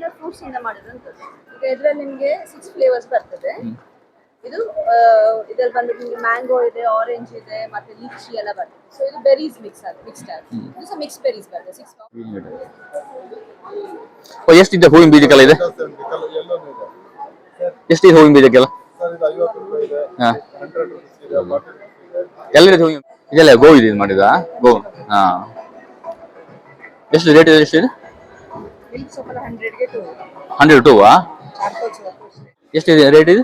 Particular fruits ಇಂದ ಮಾಡಿರುವಂತದ್ದು ಈಗ ಇದ್ರಲ್ಲಿ ನಿಮ್ಗೆ ಸಿಕ್ಸ್ ಫ್ಲೇವರ್ಸ್ ಬರ್ತದೆ. ಇದು ಇದ್ರಲ್ಲಿ ಬಂದ್ಬಿಟ್ಟು ನಿಮಗೆ ಮ್ಯಾಂಗೋ ಇದೆ ಆರೆಂಜ್ ಇದೆ ಮತ್ತೆ ಲಿಚಿ ಎಲ್ಲ ಬರ್ತದೆ. ಸೊ ಇದು ಬೆರೀಸ್ ಮಿಕ್ಸ್ ಆಗುತ್ತೆ ಮಿಕ್ಸ್ ಆಗುತ್ತೆ ಇದು ಸಹ ಮಿಕ್ಸ್ ಬೆರೀಸ್ ಬರ್ತದೆ ಸಿಕ್ಸ್ ಓ ಎಷ್ಟಿದೆ ಹೂವಿನ ಬೀಜಕ್ಕೆಲ್ಲ ಇದೆ? ಎಷ್ಟಿದೆ ಹೂವಿನ ಬೀಜಕ್ಕೆಲ್ಲ? ಎಲ್ಲಿದೆ ಹೂವಿನ ಇದೆಲ್ಲ ಗೋ ಇದೆ ಇದು ಮಾಡಿದ? ಗೋ. ಹಾ. ಎಷ್ಟು ರೇಟ್ ಇದೆ ಎಷ್ಟಿದೆ ಮಿಲ್ಕ್ ಟೂ ಎಷ್ಟು ಇದೆ? ಹಂಡ್ರೆಡ್ ರೇಟ್ ಇದು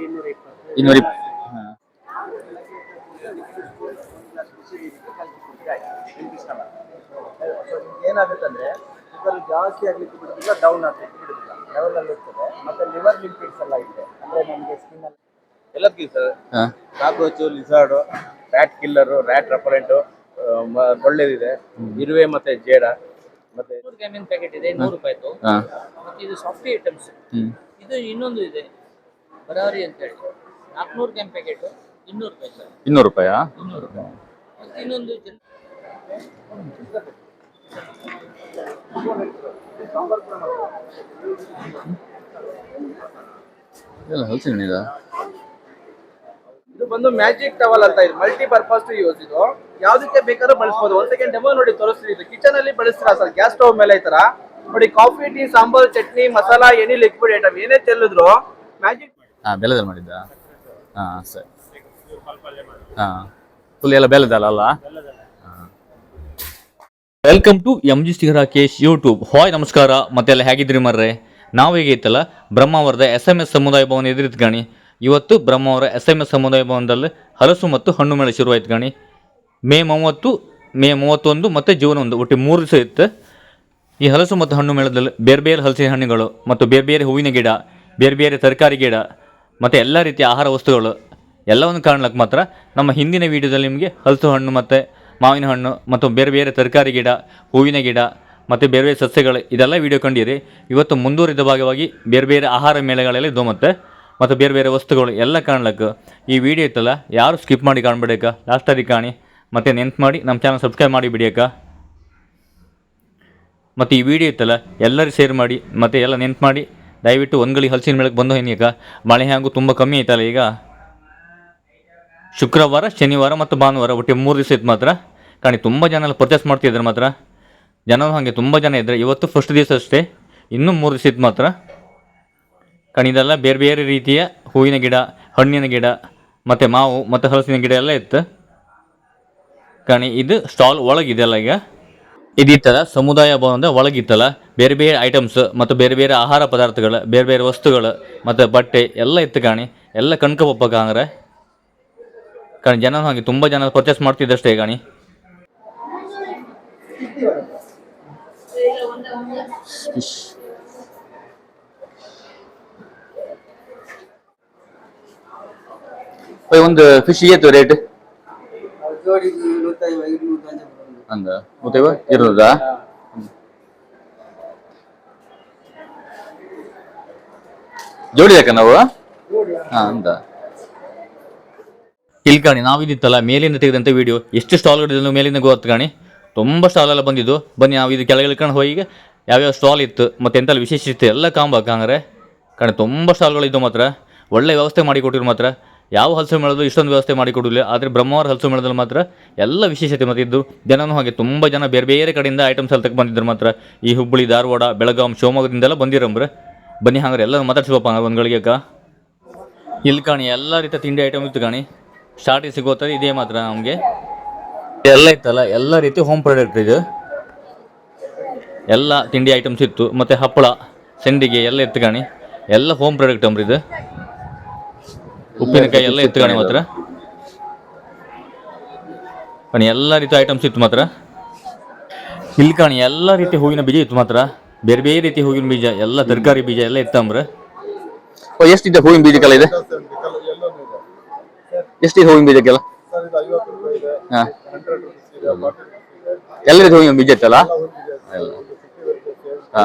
ಇನ್ನೂರ ಇಪ್ಪತ್ತು. ಇನ್ನೂರ ಇಪ್ ಹಾ. ಏನಾಗುತ್ತೆ ಅಂದ್ರೆ ಶುಗರ್ ಜಾಸ್ತಿ ಆಗ್ಲಿಕ್ಕೆ ಬಿಡುದಿಲ್ಲ ಡೌನ್ ಆಗ್ಲಿಕ್ಕೆ ಬಿಡುದಿಲ್ಲ ಲೆವೆಲ್ ಅಲ್ಲಿ ಇರ್ತದೆ. ಮತ್ತೆ ಲಿವರ್ ಲಿಂಪಿಡ್ಸ್ ಎಲ್ಲ ಇದೆ. ಅಂದ್ರೆ ನಮಗೆ ಸ್ಕಿನ್ ಅಲ್ಲಿ ಎಲ್ಲದಕ್ಕಿಂತ ಸರ್. ಹಾ. Cockroach lizard rat killer rat repellent ಒಳ್ಳೇದಿದೆ. ಇರುವೆ ಮತ್ತೆ ಜೇಡ ಮತ್ತೆ ನೂರು ಗ್ರಾಮಿನ ಪ್ಯಾಕೆಟ್ ಇದೆ? ನೂರು ರೂಪಾಯಿದು ಹಾ. ಮತ್ತೆ ಇದು ಸಾಫ್ಟ್ ಐಟಮ್ಸ್ ಹ್ಮ್. ಇದು ಇನ್ನೊಂದು ಇದೆ. ಬರಾರಿ ಅಂತ ಹೇಳಿ. ನಾಲ್ಕುನೂರು ಗ್ರಾಮ್ ಪ್ಯಾಕೆಟ್ ಇನ್ನೂರು ರೂಪಾಯಿ ಸರ್. ಇನ್ನೂರು ರೂಪಾಯಾ? ಇನ್ನೂರು ರೂಪಾಯಿ. ಮತ್ತೆ ಇನ್ನೊಂದು ಜನ್ ಇದೆಲ್ಲ ಹಲಸಿನ ಇದೆ? ಇದು ಬಂದು ಮ್ಯಾಜಿಕ್ ಟವಲ್ ಅಂತ ಇದು ಮಲ್ಟಿ ಪರ್ಪಸ್ ಯೂಸ್ ಇದು. ಯಾವ್ದಕ್ಕೆ ಬೇಕಾದ್ರೂ ಬಳಸಬಹುದು ಒಂದ್ ಸೆಕೆಂಡ್ ಡೆಮೋ ನೋಡಿ ತೋರಿಸ್ತೀನಿ ಇದು. ಕಿಚನ್ ಅಲ್ಲಿ ಬಳಸ್ತೀರಾ ಸರ್? ಗ್ಯಾಸ್ ಸ್ಟವ್ ಮೇಲೆ ಈ ತರ. ನೋಡಿ coffee tea sambar, chutney, masala any liquid item ಏನೇ ಚೆಲ್ಲಿದ್ರು ಮ್ಯಾಜಿಕ್ ಬೆಲ್ಲದಲ್ಲಿ ಮಾಡಿದ್ದ. ಸರಿ. ಫುಲ್ ಎಲ್ಲ ಬೆಲ್ಲದಲ್ಲ ಅಲ್ಲ ವೆಲ್ಕಮ್ ಟು ಎಂ ಜಿ ಸ್ಟಿಗರ ಕೇಶ್ ಯೂಟ್ಯೂಬ್ ಹಾಯ್ ನಮಸ್ಕಾರ. ಮತ್ತೆಲ್ಲ ಹೇಗಿದ್ರಿ ಮರ್ರೆ? ನಾವು ಹೇಗೈತಲ್ಲ ಬ್ರಹ್ಮಾವರದ ಎಸ್ ಎಂ ಎಸ್ ಸಮುದಾಯ ಭವನ ಎದುರಿತ್ ಇವತ್ತು ಬ್ರಹ್ಮವರ ಎಸ್ ಎಂ ಎಸ್ ಸಮುದಾಯ ಭವನದಲ್ಲಿ ಹಲಸು ಮತ್ತು ಹಣ್ಣು ಮೇಳ ಶುರುವಾಯಿತು ಗಣಿ. ಮೇ ಮೂವತ್ತು, ಮೇ ಮೂವತ್ತೊಂದು ಮತ್ತು ಜೂನ್ ಒಂದು, ಒಟ್ಟು ಮೂರು ದಿವಸ ಇತ್ತು ಈ ಹಲಸು ಮತ್ತು ಹಣ್ಣು ಮೇಳದಲ್ಲಿ ಬೇರೆ ಬೇರೆ ಹಲಸಿನ ಹಣ್ಣುಗಳು ಮತ್ತು ಬೇರೆ ಬೇರೆ ಹೂವಿನ ಗಿಡ, ಬೇರೆ ಬೇರೆ ತರಕಾರಿ ಗಿಡ ಮತ್ತು ಎಲ್ಲ ರೀತಿಯ ಆಹಾರ ವಸ್ತುಗಳು ಎಲ್ಲವನ್ನು ಕಾಣ್ಲಿಕ್ಕೆ ಮಾತ್ರ ನಮ್ಮ ಹಿಂದಿನ ವಿಡಿಯೋದಲ್ಲಿ ನಿಮಗೆ ಹಲಸು ಹಣ್ಣು ಮತ್ತು ಮಾವಿನ ಹಣ್ಣು ಮತ್ತು ಬೇರೆ ಬೇರೆ ತರಕಾರಿ ಗಿಡ, ಹೂವಿನ ಗಿಡ ಮತ್ತು ಬೇರೆ ಬೇರೆ ಸಸ್ಯಗಳು ಇದೆಲ್ಲ ವಿಡಿಯೋ ಕಂಡಿರಿ. ಇವತ್ತು ಮುಂದುವರಿದ ಭಾಗವಾಗಿ ಬೇರೆ ಬೇರೆ ಆಹಾರ ಮೇಳಗಳೆಲ್ಲ ಇದು ಮತ್ತೆ ಬೇರೆ ಬೇರೆ ವಸ್ತುಗಳು ಎಲ್ಲ ಕಾಣ್ಲಕ್ಕೆ. ಈ ವಿಡಿಯೋ ಇತ್ತಲ್ಲ, ಯಾರು ಸ್ಕಿಪ್ ಮಾಡಿ ಕಾಣ್ಬಿಡಕ್ಕ? ಲಾಸ್ಟಾಗಿ ಕಾಣಿ. ಮತ್ತು ನೆನ್ಪು ಮಾಡಿ, ನಮ್ಮ ಚಾನಲ್ ಸಬ್ಸ್ಕ್ರೈಬ್ ಮಾಡಿ ಬಿಡಿಯಕ್ಕ ಮತ್ತು ಈ ವಿಡಿಯೋ ಇತ್ತಲ್ಲ, ಎಲ್ಲರೂ ಶೇರ್ ಮಾಡಿ, ಮತ್ತು ಎಲ್ಲ ನೆನ್ಪು ಮಾಡಿ. ದಯವಿಟ್ಟು ಒಂದ್ಗಳಿ ಹಲಸಿನ ಮೇಳಕ್ಕೆ ಬಂದು ಈಗ ಮಳೆ ಹ್ಯಾಂಗು ತುಂಬ ಕಮ್ಮಿ ಐತಲ್ಲ ಈಗ. ಶುಕ್ರವಾರ, ಶನಿವಾರ ಮತ್ತು ಭಾನುವಾರ ಒಟ್ಟು ಮೂರು ದಿವಸ ಇತ್ತು ಮಾತ್ರ. ಕಾಣಿ, ತುಂಬ ಜನ ಎಲ್ಲ ಪರ್ಚೇಸ್ ಮಾಡ್ತಿದ್ರು ಮಾತ್ರ. ಜನ ಹಾಗೆ ತುಂಬ ಜನ ಇದ್ದರೆ ಇವತ್ತು ಫಸ್ಟ್ ದಿವಸ ಅಷ್ಟೇ, ಇನ್ನೂ ಮೂರು ದಿವಸ ಇತ್ತು ಮಾತ್ರ. ಇದೆಲ್ಲ ಬೇರೆ ಬೇರೆ ರೀತಿಯ ಹೂವಿನ ಗಿಡ, ಹಣ್ಣಿನ ಗಿಡ, ಮತ್ತು ಮಾವು, ಮತ್ತು ಹಲಸಿನ ಗಿಡ ಎಲ್ಲ ಇತ್ತು. ಕಾಣಿ, ಇದು ಸ್ಟಾಲ್ ಒಳಗಿದೆಯಲ್ಲ ಈಗ. ಇದಿತ್ತಲ್ಲ, ಸಮುದಾಯ ಭವನದ ಒಳಗಿತ್ತಲ್ಲ ಬೇರೆ ಬೇರೆ ಐಟಮ್ಸ್ ಮತ್ತು ಬೇರೆ ಬೇರೆ ಆಹಾರ ಪದಾರ್ಥಗಳು, ಬೇರೆ ಬೇರೆ ವಸ್ತುಗಳು, ಮತ್ತು ಬಟ್ಟೆ ಎಲ್ಲ ಇತ್ತು ಕಾಣಿ. ಎಲ್ಲ ಕಣ್ಕಪ್ಪಪ್ಪ ಕಾಂಗ್ರೆ ಕಾಣಿ. ಜನ ಹಾಗೆ ತುಂಬ ಜನ ಪರ್ಚೇಸ್ ಮಾಡ್ತಿದ್ದಷ್ಟೇ ಕಾಣಿ. ಒಂದು ಫಿಶ್ ಏತು ರೇಟ್ ಜೋಡಿ ಯಾಕ ನಾವು? ಅಂದ. ಇಲ್ಲಿ ಕಾಣಿ ನಾವಿದಿತ್ತಲ್ಲ ಮೇಲಿಂದ ತೆಗೆದಂತ ವಿಡಿಯೋ ಎಷ್ಟು ಸ್ಟಾಲ್ಗಳಿದ್ದು ಮೇಲಿಂದ ಗೊತ್ತು ಕಾಣಿ. ತುಂಬಾ ಸ್ಟಾಲ್ ಎಲ್ಲ ಬಂದಿದ್ದು. ಬನ್ನಿ, ನಾವು ಇದು ಕೆಳಗೆ ಇಳ್ಕೊಂಡು ಹೋಗಿ ಯಾವ್ಯಾವ ಸ್ಟಾಲ್ ಇತ್ತು, ಮತ್ತೆ ಎಂತೆಲ್ಲ ವಿಶೇಷ ಇತ್ತು, ಎಲ್ಲ ಕಾಂಬ ಕಾಂಗ್ರೆ ಕಾಣಿ, ತುಂಬಾ ಸ್ಟಾಲ್ಗಳಿದ್ದು ಮಾತ್ರ. ಒಳ್ಳೆ ವ್ಯವಸ್ಥೆ ಮಾಡಿ ಕೊಟ್ಟಿರು ಮಾತ್ರ. ಯಾವ ಹಲಸು ಮೇಳದಲ್ಲೂ ಇಷ್ಟೊಂದು ವ್ಯವಸ್ಥೆ ಮಾಡಿ ಕೊಡಲಿಲ್ಲ ಆದರೆ ಬ್ರಹ್ಮವಾರ ಹಲಸು ಮೇಳದಲ್ಲಿ ಮಾತ್ರ ಎಲ್ಲ ವಿಶೇಷತೆ ಮತ್ತು ಇದ್ದು, ಜನನೂ ಹಾಗೆ ತುಂಬ ಜನ ಬೇರೆ ಬೇರೆ ಕಡೆಯಿಂದ ಐಟಮ್ಸ್ ಎಲ್ಲ ಬಂದಿದ್ರು ಮಾತ್ರ. ಈ ಹುಬ್ಬಳ್ಳಿ, ಧಾರವಾಡ, ಬೆಳಗಾಂ, ಶಿವಮೊಗ್ಗದಿಂದೆಲ್ಲ ಬಂದಿರಂಬ್ರೆ ಬನ್ನಿ ಹಂಗಾರೆ ಎಲ್ಲ ಮಾತಾಡ್ಸ್ಬೇಕಪ್ಪ ಒಂದ್ಗಳಿಗೆ ಒಂದು ಗಳಿಗೆಕ್ಕ ಇಲ್ಲಿ ಕಾಣಿ, ಎಲ್ಲ ರೀತಿಯ ತಿಂಡಿ ಐಟಮ್ ಇತ್ತು ಕಾಣಿ. ಸ್ಟಾರ್ಟಿಂಗ್ ಸಿಗೋತಾರೆ ಇದೇ ಮಾತ್ರ ನಮಗೆ. ಎಲ್ಲ ಇತ್ತಲ್ಲ, ಎಲ್ಲ ರೀತಿ ಹೋಮ್ ಪ್ರಾಡಕ್ಟ್ ಇದು. ಎಲ್ಲ ತಿಂಡಿ ಐಟಮ್ಸ್ ಇತ್ತು. ಮತ್ತು ಹಪ್ಪಳ, ಸಂಡಿಗೆ ಎಲ್ಲ ಇತ್ತು ಕಾಣಿ. ಎಲ್ಲ ಹೋಮ್ ಪ್ರಾಡಕ್ಟ್ ಅಂಬ್ರಿ ಇದು. ಉಪ್ಪಿನಕಾಯಿ ಎಲ್ಲ ಇತ್ತು ಕಣೆ ಮಾತ್ರ. ಕಣಿ ಎಲ್ಲ ರೀತಿ ಐಟಮ್ಸ್ ಇತ್ತು ಮಾತ್ರ. ಇಲ್ಲಿ ಕಣಿ ಎಲ್ಲ ರೀತಿ ಹೂವಿನ ಬೀಜ ಇತ್ತು ಮಾತ್ರ. ಬೇರೆ ಬೇರೆ ರೀತಿ ಹೂವಿನ ಬೀಜ ಎಲ್ಲ ತರಕಾರಿ ಬೀಜ ಎಲ್ಲ ಇತ್ತಂಬ್ರೆ ಎಷ್ಟಿದೆ ಹೂವಿನ ಬೀಜಕ್ಕೆಲ್ಲ ಇದೆ? ಎಷ್ಟಿದೆ ಹೂವಿನ ಬೀಜಕ್ಕೆಲ್ಲ? ಹಾ. ಎಲ್ಲ ರೀತಿ ಹೂವಿನ ಬೀಜ ಇತ್ತಲ್ಲ? ಹಾಂ ಹಾ.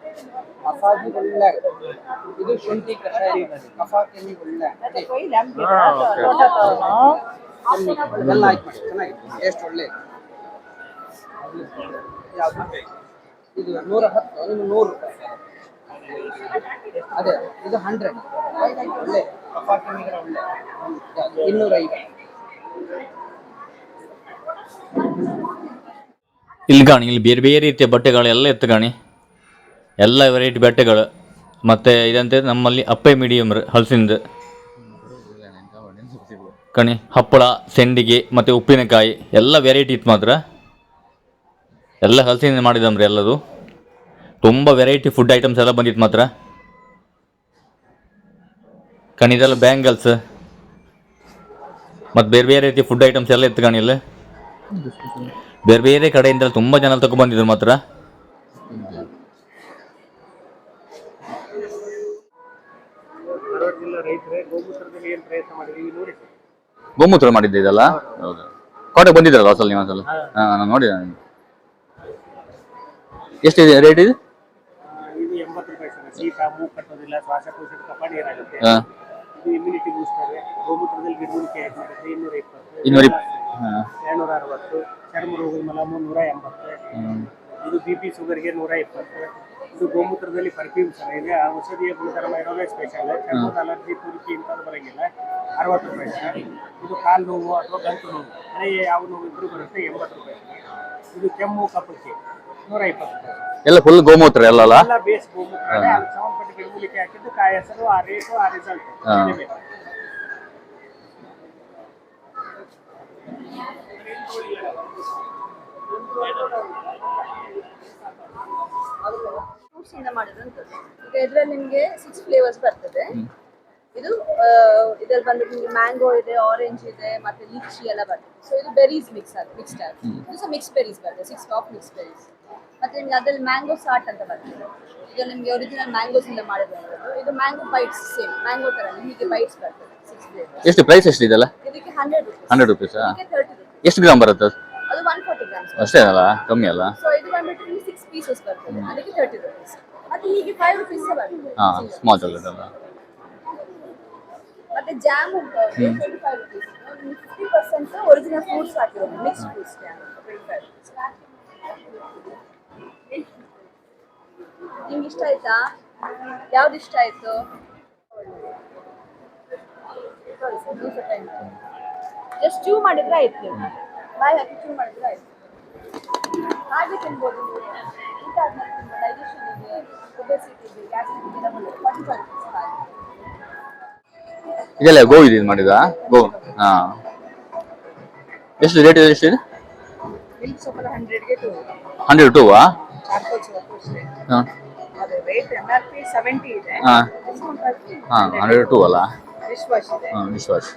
ಮಸಾಜ್ ಒಳ್ಳೆ ಇದು ಶುಂಠಿ ಕಷಾಯ ಕಫ ಕೆಮ್ಮಿ ಒಳ್ಳೆ ಹಾಕಿ ಚೆನ್ನಾಗಿದೆ ಟೇಸ್ಟ್ ಒಳ್ಳೆ. ಇದು ನೂರ ಹತ್ತು ನಿಮ್ಗೆ ನೂರು ರೂಪಾಯಿ. ಅದೇ ಇದು ಹಂಡ್ರೆಡ್ ಒಳ್ಳೆ ಕಫ ಒಳ್ಳೆ ಇನ್ನೂರ ಇಲ್ಲಿ ಕಾಣಿ ಇಲ್ಲಿ ಬೇರೆ ಬೇರೆ ರೀತಿಯ ಬಟ್ಟೆಗಳೆಲ್ಲ ಎತ್ತು ಕಾಣಿ ಎಲ್ಲ ವೆರೈಟಿ ಬಟ್ಟೆಗಳು. ಮತ್ತು ಇದಂತೆ ನಮ್ಮಲ್ಲಿ ಅಪ್ಪೆ ಮೀಡಿಯಮ್ ಹಲಸಿಂದು. ಕಣಿ, ಹಪ್ಪಳ, ಸೆಂಡಿಗೆ, ಮತ್ತು ಉಪ್ಪಿನಕಾಯಿ, ಎಲ್ಲ ವೆರೈಟಿ ಇತ್ತು ಮಾತ್ರ. ಎಲ್ಲ ಹಲಸಿಂದ ಮಾಡಿದಮ್ರಿ ಎಲ್ಲದು. ತುಂಬ ವೆರೈಟಿ ಫುಡ್ ಐಟಮ್ಸ್ ಎಲ್ಲ ಬಂದಿತ್ತು ಮಾತ್ರ. ಕಣಿ, ಇದೆಲ್ಲ ಬ್ಯಾಂಗಲ್ಸ್ ಮತ್ತು ಬೇರೆ ಬೇರೆ ರೀತಿ ಫುಡ್ ಐಟಮ್ಸ್ ಎಲ್ಲ ಇತ್ತು ಕಣಿ ಇಲ್ಲಿ. ಬೇರೆ ಬೇರೆ ಕಡೆಯಿಂದ ತುಂಬ ಜನ ತಗೊಂಡ್ಬಂದಿದ್ರು ಮಾತ್ರ. ಗೋಮೂತ್ರ ಮಾಡಿದ್ದೆ ಇದೆಲ್ಲ? ಹೌದು ಕೋಟೆ ಬಂದಿದ್ರಲ್ಲ ಹೊಸಲ್ ನೀವು ಒಂದ್ಸಲ ಹಾ. ನಾನು ನೋಡಿದೆ. ನಾನು. ಎಷ್ಟಿದೆ ರೇಟ್ ಇದು? ಇದು ಎಂಬತ್ತು ರೂಪಾಯಿ ಸರ್. ಶೀತ ಮೂಗು ಕಟ್ಟೋದಿಲ್ಲ ಶ್ವಾಸಕೋಶದ ಕಫ ನೀರಾಗುತ್ತೆ. ಹಾಂ. ಇದು ಇಮ್ಯುನಿಟಿ ಬೂಸ್ಟರ್ ಗೋಮೂತ್ರದಲ್ಲಿ ಗಿಡಮೂಲಿಕೆ ಇನ್ನೂರ ಇಪ್ಪತ್ತು ಇನ್ನೂರ ಇಪ್ ಹಾಂ. ಎರಡ್ನೂರ ಅರವತ್ತು ಚರ್ಮ ರೋಗದ ಮಲಮು ನೂರ ಎಂಬತ್ತು ಇದು ಬಿ ಪಿ ಶುಗರ್ಗೆ ನೂರ ಇಪ್ಪತ್ತು ಇದು ಗೋಮೂತ್ರದಲ್ಲಿ ಪರ್ಫ್ಯೂಮ್ ಸರ್ ಇದೆ. ಆ ಔಷಧೀಯ ಗುಣಧರ್ಮ ಇರೋದೇ ಸ್ಪೆಷಲ್ ಚರ್ಮದ ಅಲರ್ಜಿ ತುರುಕಿ ಇಂಥದ್ದು ಬರೋಂಗಿಲ್ಲ. ಅರವತ್ತು ರೂಪಾಯಿ ಸರ್. ಇದು ಕಾಲು ನೋವು ಅಥವಾ ಗಂಟು ನೋವು. ಅದೇ ಯಾವ ನೋವು ಇದ್ರೂ ಬರುತ್ತೆ ಎಂಬತ್ತು ರೂಪಾಯಿ ಇದು ಕೆಮ್ಮು ಕಪ್ಪಕ್ಕೆ ನೂರ ಇಪ್ಪತ್ತು ರೂಪಾಯಿ ಎಲ್ಲ ಫುಲ್ ಗೋಮೂತ್ರ ಎಲ್ಲ ಅಲ್ಲ? ಎಲ್ಲ ಬೇಸ್ ಗೋಮೂತ್ರ ಅದಕ್ಕೆ ಸಂಬಂಧಪಟ್ಟ ಗಿಡಮೂಲಿಕೆ ಹಾಕಿದ್ದು ಕಾಯಿ ಹೆಸರು ಆ ರೇಟು ಆ ರಿಸಲ್ಟ್. ಫ್ರೂಟ್ಸ್ ಇಂದ ಮಾಡಿದಂತದ್ದು ಈಗ ಇದ್ರಲ್ಲಿ ನಿಮ್ಗೆ ಸಿಕ್ಸ್ ಫ್ಲೇವರ್ಸ್ ಬರ್ತದೆ. ಇದು ಇದ್ರಲ್ಲಿ ಬಂದು ನಿಮ್ಗೆ ಮ್ಯಾಂಗೋ ಇದೆ ಆರೆಂಜ್ ಇದೆ ಮತ್ತೆ ಲಿಚಿ ಎಲ್ಲ ಬರ್ತದೆ. ಸೊ ಇದು ಬೆರೀಸ್ ಮಿಕ್ಸ್ ಆಗಿ ಮಿಕ್ಸ್ ಆಗಿ. ಇದು ಸಹ ಮಿಕ್ಸ್ ಬೆರೀಸ್ ಬರ್ತದೆ ಸಿಕ್ಸ್ ಆಫ್ ಮಿಕ್ಸ್ ಬೆರೀಸ್ ಮತ್ತೆ ನಿಮ್ಗೆ ಅದ್ರಲ್ಲಿ ಮ್ಯಾಂಗೋ ಸಾಟ್ ಅಂತ ಬರ್ತದೆ. ಇದು ನಿಮ್ಗೆ ಒರಿಜಿನಲ್ ಮ್ಯಾಂಗೋಸ್ ಇಂದ ಮಾಡಿರುವಂಥದ್ದು ಇದು ಮ್ಯಾಂಗೋ ಬೈಟ್ಸ್ ಸೇಮ್ ಮ್ಯಾಂಗೋ ತರ ನಿಮಗೆ ಬೈಟ್ಸ್ ಬರ್ತದೆ ಸಿಕ್ಸ್ ಫ್ಲೇವರ್ಸ್ ಎಷ್ಟು ಪ್ರೈಸ್ ಎಷ್ಟು ಇದೆಲ್ಲ ಇದಕ್ಕೆ ಹಂಡ್ರೆಡ್ ರುಪೀಸ್ ಹಂಡ್ರೆಡ್ ರುಪೀಸಾ ಎಷ್ಟು ಗ್ರಾಮ್ ಬರುತ್ತೆ ಅದು? ಅದು ಒನ್ ಫೋರ್ಟಿ ಗ್ರಾಮ್ಸ್ ಅಷ್ಟೇ ಅಲ್ಲ ಕಮ್ಮಿ ಅಲ್ಲ? ಸೊ ಇದು ಬಂದ್ಬಿಟ್ಟು ನಿಮ್ಗೆ ಸಿಕ್ಸ್ ಪೀಸಸ್ ಬರ್ತದೆ ಅದಕ್ಕೆ ತರ್ಟಿ ರುಪೀಸ್ ಮತ್ತೆ ಹೀಗೆ ಫೈವ್ ರುಪೀಸ್ ಬರ್ತದೆ ಹಾಂ single. ಸ್ಮಾಲ್ ಚಾಕ್ಲೇಟ್ ಅಲ್ಲ ಮತ್ತೆ ಜಾಮ್ ಉಂಟು twenty five rupees fifty percent original fruits ಹಾಕಿರೋದು ಮಿಕ್ಸ್ ಫ್ರೂಟ್ಸ್ ಜಾಮ್ ನಿಮ್ಗೆ ಇಷ್ಟ ಆಯ್ತಾ ಯಾವ್ದು ಇಷ್ಟ ಆಯ್ತು ಜಸ್ಟ್ ಚೂ ಮಾಡಿದ್ರೆ ಆಯ್ತು ನೀವು ಬಾಯಿ ಹಾಕಿ ಚೂ ಮಾಡಿದ್ರೆ ಆಯ್ತು ಹಾಗೆ ತಿನ್ಬೋದು ನೀವು. ಊಟ ಆದ್ಮೇಲೆ ಡೈಜೆಷನ್ ಇದೆ ಒಬೆಸಿಟಿ ಇದೆ ಗ್ಯಾಸ್ಟ್ರಿಕ್ ಇದೆ ಫಾರ್ಟಿ ಫೈವ್ ರುಪೀಸ್ ಇದೆಲ್ಲ ಗೋ ಇದೆ ಮಾಡಿದ ಗೋ ಹಾ. ಎಷ್ಟು ರೇಟ್ ಇದೆ ಎಷ್ಟು ಇದೆ? ಮಿಲ್ಕ್ ಹಂಡ್ರೆಡ್ಗೆ ಟೂ ಹಂಡ್ರೆಡ್ ಟೂವಾ ಚಾರ್ಕೋಲ್ ಸೋಪ್ ಅಷ್ಟೇ. ಹಾಂ. ಅದು rate M R P seventy ಇದೆ ಹಾಂ ಹಾಂ ಹಂಡ್ರೆಡ್ ಟೂ ಅಲ್ಲ? ಡಿಶ್ ವಾಶ್ ಇದೆ. ಹಾಂ ಡಿಶ್ ವಾಶ್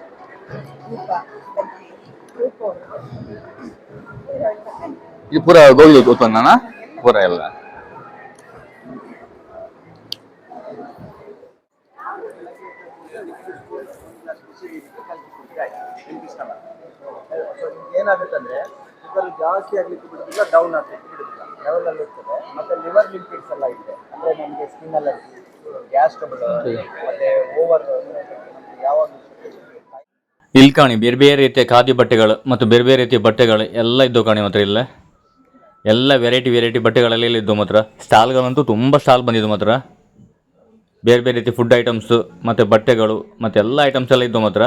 ಇದು ಪೂರ ಗೋಧಿ ಗೊತ್ತಾನ ಪೂರ ಎಲ್ಲ. ಏನಾಗುತ್ತೆ ಅಂದ್ರೆ ಶುಗರ್ ಜಾಸ್ತಿ ಆಗ್ಲಿಕ್ಕೆ ಬಿಡುದಿಲ್ಲ ಡೌನ್ ಆಗ್ಲಿಕ್ಕೆ ಬಿಡುದಿಲ್ಲ. ಲೆವೆಲ್ ಅಲ್ಲಿ ಇರ್ತದೆ. ಮತ್ತೆ ಲಿವರ್ ಲಿಂಪಿಡ್ಸ್ ಎಲ್ಲ ಇದೆ. ಅಂದ್ರೆ ನಮಗೆ ಸ್ಕಿನ್ ಅಲರ್ಜಿ ಗ್ಯಾಸ್ ಟ್ರಬಲ್ ಮತ್ತೆ ಓವರ್ ಯಾವಾಗ ಇಲ್ಲಿ ಕಾಣಿ ಬೇರೆ ಬೇರೆ ರೀತಿಯ ಖಾದಿ ಬಟ್ಟೆಗಳು ಮತ್ತು ಬೇರೆ ಬೇರೆ ರೀತಿಯ ಬಟ್ಟೆಗಳು ಎಲ್ಲ ಇದ್ದು ಕಾಣಿ ಮಾತ್ರ ಇಲ್ಲ. ಎಲ್ಲ ವೆರೈಟಿ ವೆರೈಟಿ ಬಟ್ಟೆಗಳಲ್ಲಿ ಇಲ್ಲಿದ್ದು ಮಾತ್ರ. ಸ್ಟಾಲ್ಗಳಂತೂ ತುಂಬ ಸ್ಟಾಲ್ ಬಂದಿದ್ದು ಮಾತ್ರ. ಬೇರೆ ಬೇರೆ ರೀತಿ ಫುಡ್ ಐಟಮ್ಸು ಮತ್ತು ಬಟ್ಟೆಗಳು ಮತ್ತು ಎಲ್ಲ ಐಟಮ್ಸ್ ಎಲ್ಲ ಇದ್ದು ಮಾತ್ರ.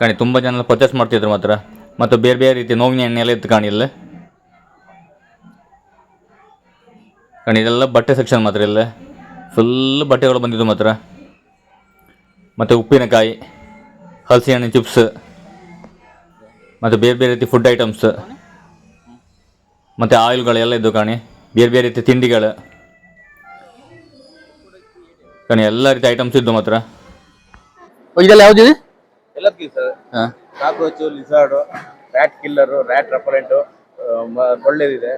ಕಾಣಿ, ತುಂಬ ಜನ ಪರ್ಚೇಸ್ ಮಾಡ್ತಿದ್ರು ಮಾತ್ರ. ಮತ್ತು ಬೇರೆ ಬೇರೆ ರೀತಿ ನೋವಿನ ಎಣ್ಣೆ ಎಲ್ಲ ಇತ್ತು ಕಾಣಿ ಇಲ್ಲಿ. ಕಾಣಿ, ಇದೆಲ್ಲ ಬಟ್ಟೆ ಸೆಕ್ಷನ್ ಮಾತ್ರ ಇಲ್ಲ. ಫುಲ್ ಬಟ್ಟೆಗಳು ಬಂದಿದ್ದು ಮಾತ್ರ. ಮತ್ತು ಉಪ್ಪಿನಕಾಯಿ ಹಲಸಿ ಹಣ್ಣು ಚಿಪ್ಸ್ ಮತ್ತು ಬೇರೆ ಬೇರೆ ರೀತಿ ಫುಡ್ ಐಟಮ್ಸ್ ಮತ್ತು ಆಯಿಲ್ಗಳೆಲ್ಲ ಇದ್ದು ಕಾಣಿ. ಬೇರೆ ಬೇರೆ ರೀತಿ ತಿಂಡಿಗಳು. ಕಾಣಿ ಎಲ್ಲ ರೀತಿ ಐಟಮ್ಸ್ ಇದ್ದು ಮಾತ್ರ. ಇದೆಲ್ಲ ಯಾವುದಿದೆ ಹಾಂ. Cockroach lizard rat killer rat repellent ಒಳ್ಳೇದಿದೆ.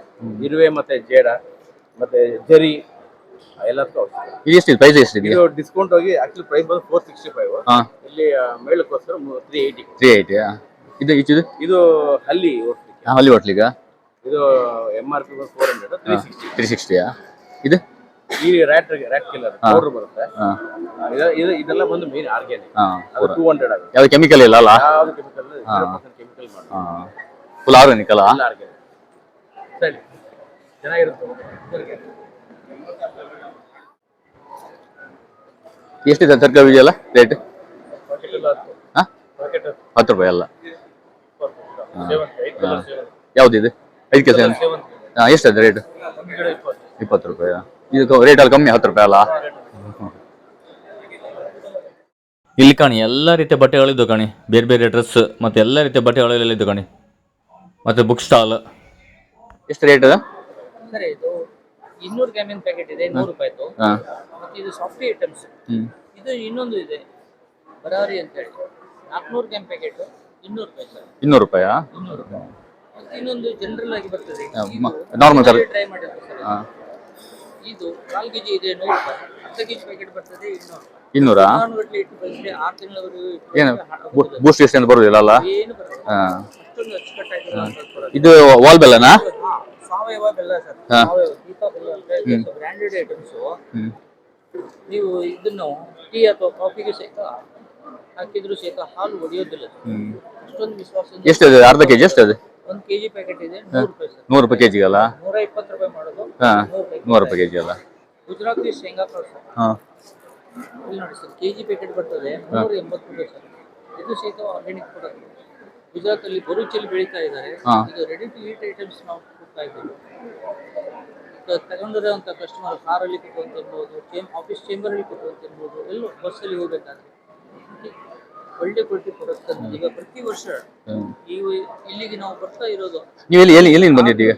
ಇರುವೆ ಮತ್ತೆ ಜೇಡ ಮತ್ತೆ ಜರಿ ಎಲ್ಲದಕ್ಕೂ ಔಷಧಿ. ಇದು ಎಷ್ಟಿದೆ? ಪ್ರೈಸ್ ಎಷ್ಟಿದೆ ಇದು ಡಿಸ್ಕೌಂಟ್ ಹೋಗಿ ಆಕ್ಚುಲಿ ಪ್ರೈಸ್ ಬಂದು ಫೋರ್ ಸಿಕ್ಸ್ಟಿ ಫೈವ್ ಹಾ. ಇಲ್ಲಿ ಮೇಳಕ್ಕೋಸ್ಕರ ತ್ರೀ ಏಯ್ಟಿ ತ್ರೀ ಏಯ್ಟಿ ಇದು ಇದು ಇದು ಹಲ್ಲಿ ಓಡಿಸ್ಲಿಕ್ಕೆ. ಅಲ್ಲಿ ಹೋಟ್ಲಿಗ ಇದು M R P four hundred three sixty three ಸಿಕ್ಸ್ಟಿಯಾ ಇದು? ಈ ರ್ಯಾಟ್ ರ್ಯಾಟ್ ಕಿಲ್ಲರ್ ಪೌಡರ್ ಬರುತ್ತೆ. ಇದು- ಇದು ಇದೆಲ್ಲ ಬಂದು ಮೇನ್ ಆರ್ಗ್ಯಾನಿಕ್ ಹಾ ಅದು ಟೂ ಹಂಡ್ರೆಡ್ ಆಗುತ್ತೆ. ಯಾವ ಕೆಮಿಕಲ್ ಇಲ್ಲ ಅಲ್ಲ? ಯಾವ್ದು ಕೆಮಿಕಲ್ ಕೆಮಿಕಲ್ ಮಾಡಿ ಹಾ. ಫುಲ್ ಆರ್ಗಾನಿಕ್ ಅಲ್ಲ? ಎಲ್ಲ ಆರ್ಗ್ಯಾನಿಕ್ ಸರಿ. ಚೆನ್ನಾಗಿರುತ್ತೆ. ಎಷ್ಟಿದೆ ತರಕಾರಿ ಬೀಜ ಎಲ್ಲ ರೇಟ್ ಪಾಕೆಟ್ ಎಲ್ಲ ಹತ್ತು. ಹಾ? ಪಾಕೆಟ್ ಹತ್ತು. ರೂಪಾಯಿ ಅಲ್ಲ. ಸೇವಂತಿಗೆ ಐದು ಕಲರ್ ಸೇವಂತಿಗೆ ಯಾವ್ದಿದೆ ಐದು ಕೆಜಿ ಹಾಂ ರೇಟ್ ಇಪ್ಪತ್ತು ರೂಪಾಯಿ. ಇದು ರೇಟ್ ಅಲ್ಲಿ ಕಮ್ಮಿ ಹತ್ತು ರೂಪಾಯಿ ಅಲ್ಲ? ಇಲ್ಲಿ ಕಾಣಿ ಎಲ್ಲ ರೀತಿಯ ಬಟ್ಟೆಗಳಿದ್ದು ಕಾಣಿ. ಬೇರೆ ಬೇರೆ ಡ್ರೆಸ್ ಮತ್ತೆ ಎಲ್ಲ ರೀತಿಯ ಬಟ್ಟೆಗಳೆಲ್ಲ ಇದ್ದು ಕಾಣಿ. ಮತ್ತೆ ಬುಕ್ ಸ್ಟಾಲ್ ಎಷ್ಟು ರೇಟ್ ಅದ? ಸರ್ ಇದು ಇನ್ನೂರು ಗ್ರಾಮಿನ ಪ್ಯಾಕೆಟ್ ಇದೆ ನೂರು ರೂಪಾಯಿದು ಹಾಂ. ಮತ್ತೆ ಇದು ಸಾಫ್ಟ್ವೇರ್ ಐಟಮ್ಸ್ ಇದು ಇನ್ನೊಂದು ಇದೆ ಬರಾರಿ ಅಂತ ಹೇಳಿ ನಾಲ್ಕುನೂರು ಗ್ರಾಮ್ ಪ್ಯಾಕೆಟ್ ಇನ್ನೂರು ರೂಪಾಯಿ ಸರ್. ಇನ್ನೂರು ರೂಪಾಯಾ? ಇನ್ನೂರು ರೂಪಾಯಿ. ಮತ್ತೆ ಇನ್ನೊಂದು ಜನರಲ್ ಆಗಿ ಬರ್ತದೆ. ನಾರ್ಮಲ್ normal ಟ್ರೈ ಮಾಡಿದ್ರು ಸರ್. ಇದು ಕಾಲು ಕೆಜಿ ಇದೆ ನೂರು ರೂಪಾಯಿ. ಅರ್ಧ ಕೆಜಿ ಪ್ಯಾಕೆಟ್ ಬರ್ತದೆ ಇನ್ನೂರು ಇನ್ನೂರಾ? ಏನು? ಬೂಸ್ಟ್ ಎಷ್ಟು ಏನು ಬರೋದಿಲ್ಲ ಅಲ್ಲ. ಇದು ವಾಲ್ ಬೆಲ್ಲನಾ ಸಾವಯವ ಬೆಲ್ಲ ಸರ್. ಬ್ರ್ಯಾಂಡೆಡ್ ಐಟಮ್ಸ್ ನೀವು ಇದನ್ನು ಟೀ ಅಥವಾ ಕಾಫಿಗೆ ಸಹಿತ ಹಾಕಿದ್ರು ಸಹಿತ ಹಾಲು ಒಡೆಯೋದಿಲ್ಲ. ಸರ್. ಅಷ್ಟೊಂದು ವಿಶ್ವಾಸ ಎಷ್ಟು ಅರ್ಧ ಕೆಜಿ ಎಷ್ಟು ಒಂದು ಕೆಜಿ ಪ್ಯಾಕೆಟ್ ಇದೆ ನೂರು ರೂಪಾಯಿ ಸರ್. ನೂರು ರೂಪಾಯಿ ಜಿಗಲ್ಲ ನೂರ ಇಪ್ಪತ್ತು ರೂಪಾಯಿ ಮಾಡೋದು ಹಾಂ ನೂರು ರೂಪಾಯಿ ನೂರು ರೂಪಾಯಿ ಕೆ ಜಿ ಅಲ್ಲ? ಗುಜರಾತಿ ಶೇಂಗಾ ಕಾಳು ಸರ್. ಹಾಂ. ಇಲ್ಲಿ ನೋಡಿ ಸರ್ ಕೆಜಿ ಪ್ಯಾಕೆಟ್ ಬರ್ತದೆ ನೂರ ಎಂಬತ್ತು ರೂಪಾಯಿ ಸರ್. ಇದು ಸಹಿತ ಆರ್ಗ್ಯಾನಿಕ್ ಪ್ರಾಡಕ್ಟ್ ಗುಜರಾತಲ್ಲಿ ಬರುಚಲ್ಲಿ ಬೆಳೀತಾ ಇದ್ದಾರೆ. ಇದು ರೆಡಿ ಟು ಈಟ್ ಐಟಮ್ಸ್ ನಾವು ಕೊಡ್ತಾ ಇದ್ದೀವಿ. ತಗೊಂಡಿರೋ ಅಂತ ಕಸ್ಟಮರ್ ಕಾರಲ್ಲಿ ಕೊಟ್ಟು ತಿನ್ಬೋದು ಚೇಮ್ ಆಫೀಸ್ ಚೇಂಬರಲ್ಲಿ ಕೂತ್ಕೊಂಡು ತಿನ್ಬೋದು ಬಸ್ ಬಸ್ಸಲ್ಲಿ ಹೋಗ್ಬೇಕಾದ್ರೆ. ಒಳ್ಳೆ ಕ್ವಾಲಿಟಿ ಪ್ರಾಡಕ್ಟ್ ಈಗ ಪ್ರತಿ ವರ್ಷ ನೀವು ಈ ಇಲ್ಲಿಗೆ ನಾವು ಬರ್ತಾ ಇರೋದು ನೀವು ಇಲ್ಲಿ ಎಲ್ಲಿ ಎಲ್ಲಿಂದ ಬಂದಿದ್ದೀವಿ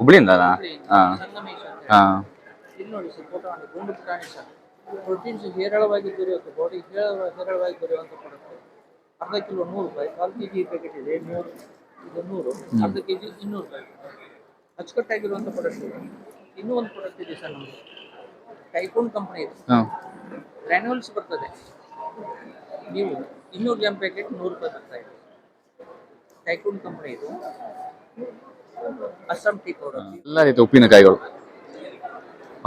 ಹುಬ್ಳಿಯಿಂದ. ಇಲ್ಲಿ ನೋಡಿ ಸರ್ ಫೋಟೋ ಗುಂಡು ಪ್ರಾಣಿ ಸರ್. ಪ್ರೋಟೀನ್ಸ್ ಹೇರಳವಾಗಿ ದೊರೆಯುತ್ತೆ. ಬಾಡಿ ಹೇರಳ ಹೇರಳವಾಗಿ ದೊರೆಯುವಂಥ ಪ್ರಾಡಕ್ಟ್ ಅರ್ಧ ಕಿಲೋ ನೂರು ರೂಪಾಯಿ. ಕಾಲು ಕೆ ಜಿ ಪ್ಯಾಕೆಟ್ ಇದೆ. ನೂರು. ಇದು ನೂರು. ಅರ್ಧ ಕೆ ಜಿ ಇನ್ನೂರು ರೂಪಾಯಿ. ಅಚ್ಚುಕಟ್ಟಾಗಿರುವಂಥ ಪ್ರಾಡಕ್ಟ್ ಇದೆ. ಇನ್ನೂ ಒಂದು ಪ್ರಾಡಕ್ಟ್ ಇದೆ ಸರ್ ನಮ್ಮದು ಟೈಕೋನ್ ಕಂಪನಿ ಇದೆ. ಗ್ರ್ಯಾನ್ಯೂಲ್ಸ್ ಬರ್ತದೆ. ನೀವು ಇನ್ನೂರು ಗ್ರಾಮ್ ಪ್ಯಾಕೆಟ್ ನೂರು ರೂಪಾಯಿ ಬರ್ತಾ ಇದೆ. ಟೈಕೂನ್ ಕಂಪ್ನಿ ಇದು. ಅಸ್ಸಾಂ ಟೀ ಪೌಡರ್ ಎಲ್ಲ ರೀತಿ ಉಪ್ಪಿನಕಾಯಿಗಳು.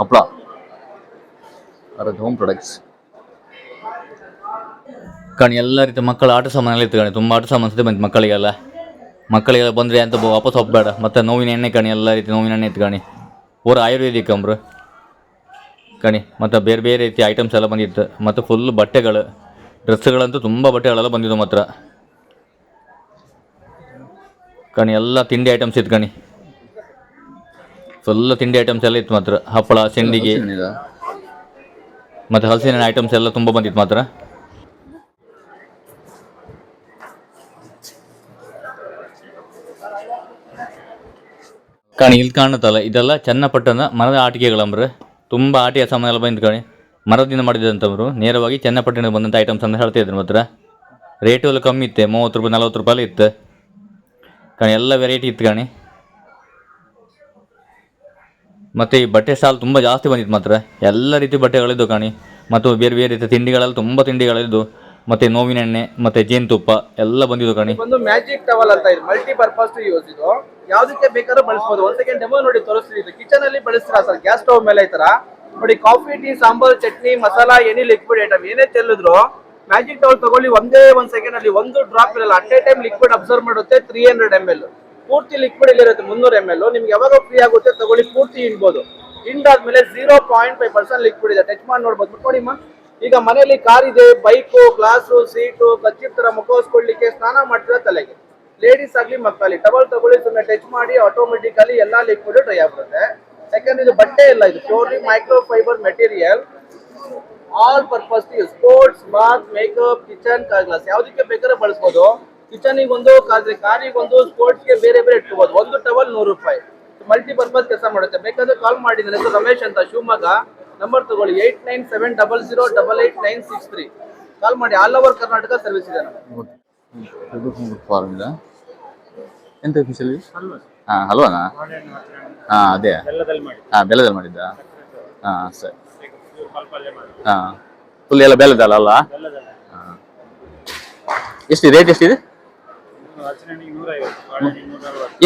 ಹಪ್ಪಳ ಹೋಮ್ ಪ್ರಾಡಕ್ಟ್ಸ್ ಕಣಿ, ಎಲ್ಲ ರೀತಿ ಮಕ್ಕಳ ಆಟ ಸಾಮಾನೆಲ್ಲ ಇತ್ತು ಕಣಿ. ತುಂಬ ಆಟ ಸಾಮಾನು ಸತಿ ಬಂತು ಮಕ್ಕಳಿಗೆಲ್ಲ. ಮಕ್ಕಳಿಗೆಲ್ಲ ಬಂದರೆ ಅಂತ ವಾಪಸ್ ಹೋಗ್ಬೇಡ. ಮತ್ತು ನೋವಿನ ಎಣ್ಣೆ ಕಣಿ, ಎಲ್ಲ ರೀತಿ ನೋವಿನ ಎಣ್ಣೆ ಇತ್ತು ಕಣಿ. ಪೂರ ಆಯುರ್ವೇದಿಕ್ ಅಂಬ್ರು. ಕಣಿ, ಮತ್ತು ಬೇರೆ ಬೇರೆ ರೀತಿ ಐಟಮ್ಸ್ ಎಲ್ಲ ಬಂದಿತ್ತು. ಮತ್ತು ಫುಲ್ ಬಟ್ಟೆಗಳು. ಡ್ರೆಸ್ಗಳಂತೂ ತುಂಬ ಬಟ್ಟೆಗಳೆಲ್ಲ ಬಂದಿದ್ದು ಮಾತ್ರ. ಕಣಿ, ಎಲ್ಲ ತಿಂಡಿ ಐಟಮ್ಸ್ ಇತ್ತು ಕಣಿ. ಫುಲ್ ತಿಂಡಿ ಐಟಮ್ಸ್ ಎಲ್ಲ ಇತ್ತು ಮಾತ್ರ. ಹಪ್ಪಳ, ಸಿಂಡಿಗೆ, ಮತ್ತು ಹಲಸಿನ ಐಟಮ್ಸ್ ಎಲ್ಲ ತುಂಬ ಬಂದಿತ್ತು ಮಾತ್ರ. ಕಾಣಿ, ಇಲ್ಲಿ ಕಾಣುತ್ತಲ್ಲ, ಇದೆಲ್ಲ ಚನ್ನಪಟ್ಟಣ ಮನದ ಆಟಿಕೆಗಳಂಬ್ರೆ ತುಂಬ ಆಟಿಕೆ ಸಾಮಾನೆಲ್ಲ ಬಂದಿತ್ತು ಕಾಣಿ. ಮರದಿಂದ ಮಾಡಿದಂಥವ್ರು. ನೇರವಾಗಿ ಚನ್ನಪಟ್ಟಣದಿಂದ ಬಂದಂಥ ಐಟಮ್ಸ್ ಅಂತ ಹೇಳ್ತಿದ್ರು ಮಾತ್ರ. ರೇಟು ಎಲ್ಲ ಕಮ್ಮಿ ಇತ್ತೆ, ಮೂವತ್ತು ರೂಪಾಯಿ, ನಲ್ವತ್ತು ರೂಪಾಯಿ ಇತ್ತು. ಕಾಣಿ, ಎಲ್ಲ ವೆರೈಟಿ ಇತ್ತು ಕಣಿ. ಮತ್ತು ಈ ಬಟ್ಟೆ ಸಾಲು ತುಂಬ ಜಾಸ್ತಿ ಬಂದಿತ್ತು ಮಾತ್ರ. ಎಲ್ಲ ರೀತಿ ಬಟ್ಟೆಗಳಿದ್ದು ಕಾಣಿ. ಮತ್ತು ಬೇರೆ ಬೇರೆ ರೀತಿಯ ತಿಂಡಿಗಳಲ್ಲಿ ತುಂಬ ತಿಂಡಿಗಳಿದ್ದು ಮತ್ತು ನೋವಿನ ಎಣ್ಣೆ, ಮತ್ತು ಜೇನುತುಪ್ಪ ಎಲ್ಲ ಬಂದಿದ್ದು ಕಾಣಿ. ಒಂದು ಮ್ಯಾಜಿಕ್ ಟವಲ್ ಅಂತ ಇದೆ ಮಲ್ಟಿ ಪರ್ಪಸ್ ಯೂಸ್ ಇದು. ಯಾವುದಕ್ಕೆ ಬೇಕಾದ್ರೂ ಬಳಸಬಹುದು ಒಂದು ಸೆಕೆಂಡ್ ಡೆಮೋ ನೋಡಿ ತೋರಿಸ್ತೀವಿ ಕಿಚನ್ ಅಲ್ಲಿ ಬಳಸ್ತೀರಾ ಸರ್? ಗ್ಯಾಸ್ ಸ್ಟವ್ ಮೇಲೆ ಈ ತರ ನೋಡಿ, coffee, tea, sambar, chutney, masala any liquid item ಏನೇ ಚೆಲ್ಲಿದ್ರು ಮ್ಯಾಜಿಕ್ ಟವಲ್ ತಗೊಳ್ಳಿ, ಒಂದೇ ಒಂದ್ ಸೆಕೆಂಡ್ ಅಲ್ಲಿ ಒಂದು ಡ್ರಾಪ್ ಇರಲ್ಲ. At a time liquid absorb ಮಾಡುತ್ತೆ ತ್ರೀ ಹಂಡ್ರೆಡ್ ಎಂ ಎಲ್ ಪೂರ್ತಿ ಲಿಕ್ವಿಡ್ ಇಲ್ಲಿರುತ್ತೆ, ಮುನ್ನೂರು ಎಂ ಎಲ್ ನಿಮ್ಗೆ ಯಾವಾಗ ಫ್ರೀ ಆಗುತ್ತೆ, ತಗೊಳ್ಳಿ, ಪೂರ್ತಿ ಇಡ್ಬೋದು ಹಿಂಡಾದ್ಮೇಲೆ zero point five percent liquid ಇದೆ. ಟಚ್ ಮಾಡಿ ನೋಡ್ಬೋದು. ನೋಡಿ ನೋಡಿಮ್ಮ ಈಗ ಮನೆಯಲ್ಲಿ ಕಾರ್ ಇದೆ ಬೈಕು ಗ್ಲಾಸು ಸೀಟು ಕಚ್ಚಿ ತರ ಮುಖವಸ್ಕೊಳ್ಳಿಕ್ಕೆ ಸ್ನಾನ ಮಾಡ್ತಿರೋ ತಲೆಗೆ? ಲೇಡೀಸ್ ಆಗಲಿ ಮಕ್ಕಳಲ್ಲಿ ಟವಲ್ ತಗೊಳ್ಳಿ ಸುಮ್ಮನೆ ಟಚ್ ಮಾಡಿ ಆಟೋಮೆಟಿಕಲಿ ಎಲ್ಲಾ ಲಿಕ್ವಿಡ್ ಡ್ರೈ ಆಗ್ಬಿಡುತ್ತೆ. ಸೆಕೆಂಡ್ ಇದು ಬಟ್ಟೆ ಇಲ್ಲ ಇದು purely micro fiber material all purpose sports bath makeup kitchen car glass ಯಾವ್ದಕ್ಕೆ ಬೇಕಾದ್ರೆ ಬಳಸ್ಬೋದು. ಕಿಚನಿಗೆ ಒಂದು ಕಾದ್ರೆ ಕಾರಿಗೆ ಒಂದು ಸ್ಪೋರ್ಟ್ಸ್ಗೆ ಬೇರೆ ಬೇರೆ ಇಟ್ಕೋಬಹುದು ಒಂದು ಟವಲ್ ನೂರು ರೂಪಾಯಿ. ಮಲ್ಟಿ ಪರ್ಪಸ್ ಕೆಲಸ ಮಾಡುತ್ತೆ. ಬೇಕಾದ್ರೆ ಕಾಲ್ ಮಾಡಿ. ನನ್ನ ಹೆಸರು ರಮೇಶ್ ಅಂತ ಶಿವಮೊಗ್ಗ. ನಂಬರ್ ತಗೊಳ್ಳಿ. Eight nine seven double zero double eight nine six three call ಮಾಡಿ. ಆಲ್ ಓವರ್ ಕರ್ನಾಟಕ ಸರ್ವಿಸ್ ಇದೆ ನಮಗೆ. ಎಂತ ಹಾಂ ಹಲ್ವಾನ ಹಾ ಅದೇ. ಹಾ ಬೆಲ್ಲದಲ್ಲಿ ಮಾಡಿದ್ದ? ಹಾಂ ಸರಿ. ಹಾ ಫುಲ್ ಎಲ್ಲ ಬೆಲ್ಲದಲ್ಲ ಅಲ್ಲ? ಎಷ್ಟು ರೇಟ್ ಎಷ್ಟಿದೆ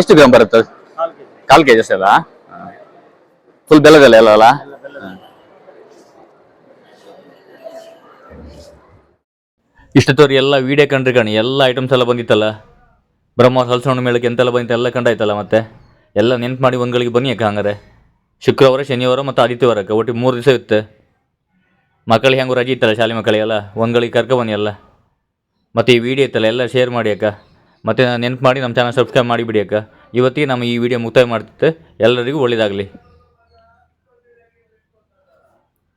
ಎಷ್ಟು ಗ್ರಾಮ್ ಬರುತ್ತೆ? ಕಾಲ್ ಕೆ ಜಿ ಅಷ್ಟೇ ಅಲ್ಲ? ಫುಲ್ ಬೆಲ್ಲದಲ್ಲ ಎಲ್ಲ ಅಲ್ಲ? ಇಷ್ಟು ತೋರಿ ಎಲ್ಲ ವಿಡಿಯೋ ಕಂಡ್ರಿ ಕಣಿ ಎಲ್ಲ ಐಟಮ್ಸ್ ಎಲ್ಲ ಬಂದಿತ್ತಲ್ಲ? ಬ್ರಹ್ಮ ಹಲಸಣ್ಣ ಮೇಳಕ್ಕೆ ಎಂತೆಲ್ಲ ಬಂತ ಎಲ್ಲ ಕಂಡಾಯ್ತಲ್ಲ ಮತ್ತೆ? ಎಲ್ಲ ನೆನ್ಪು ಮಾಡಿ ಒಂದ್ಗಳಿಗೆ ಬನ್ನಿ ಅಕ್ಕ ಹಂಗಾರೆ ಶುಕ್ರವಾರ, ಶನಿವಾರ ಮತ್ತು ಆದಿತ್ಯವಾರಕ್ಕೆ, ಒಟ್ಟು ಮೂರು ದಿವಸ ಇರುತ್ತೆ. ಮಕ್ಕಳಿಗೆ ಹೆಂಗೂ ರಜೆ ಇತ್ತಲ್ಲ ಶಾಲೆ ಮಕ್ಕಳಿಗೆಲ್ಲ? ಒಂದ್ಗಳಿಗೆ ಕರ್ಕೊ ಬನ್ನಿ ಎಲ್ಲ. ಮತ್ತು ಈ ವಿಡಿಯೋ ಇತ್ತಲ್ಲ, ಎಲ್ಲ ಶೇರ್ ಮಾಡಿ ಅಕ್ಕ. ಮತ್ತು ನೆನ್ಪು ಮಾಡಿ ನಮ್ಮ ಚಾನಲ್ ಸಬ್ಸ್ಕ್ರೈಬ್ ಮಾಡಿಬಿಡಿ ಅಕ್ಕ. ಇವತ್ತಿಗೆ ನಮ್ಮ ಈ ವಿಡಿಯೋ ಮುಕ್ತಾಯ ಮಾಡ್ತಿತ್ತು. ಎಲ್ಲರಿಗೂ ಒಳ್ಳೆಯದಾಗಲಿ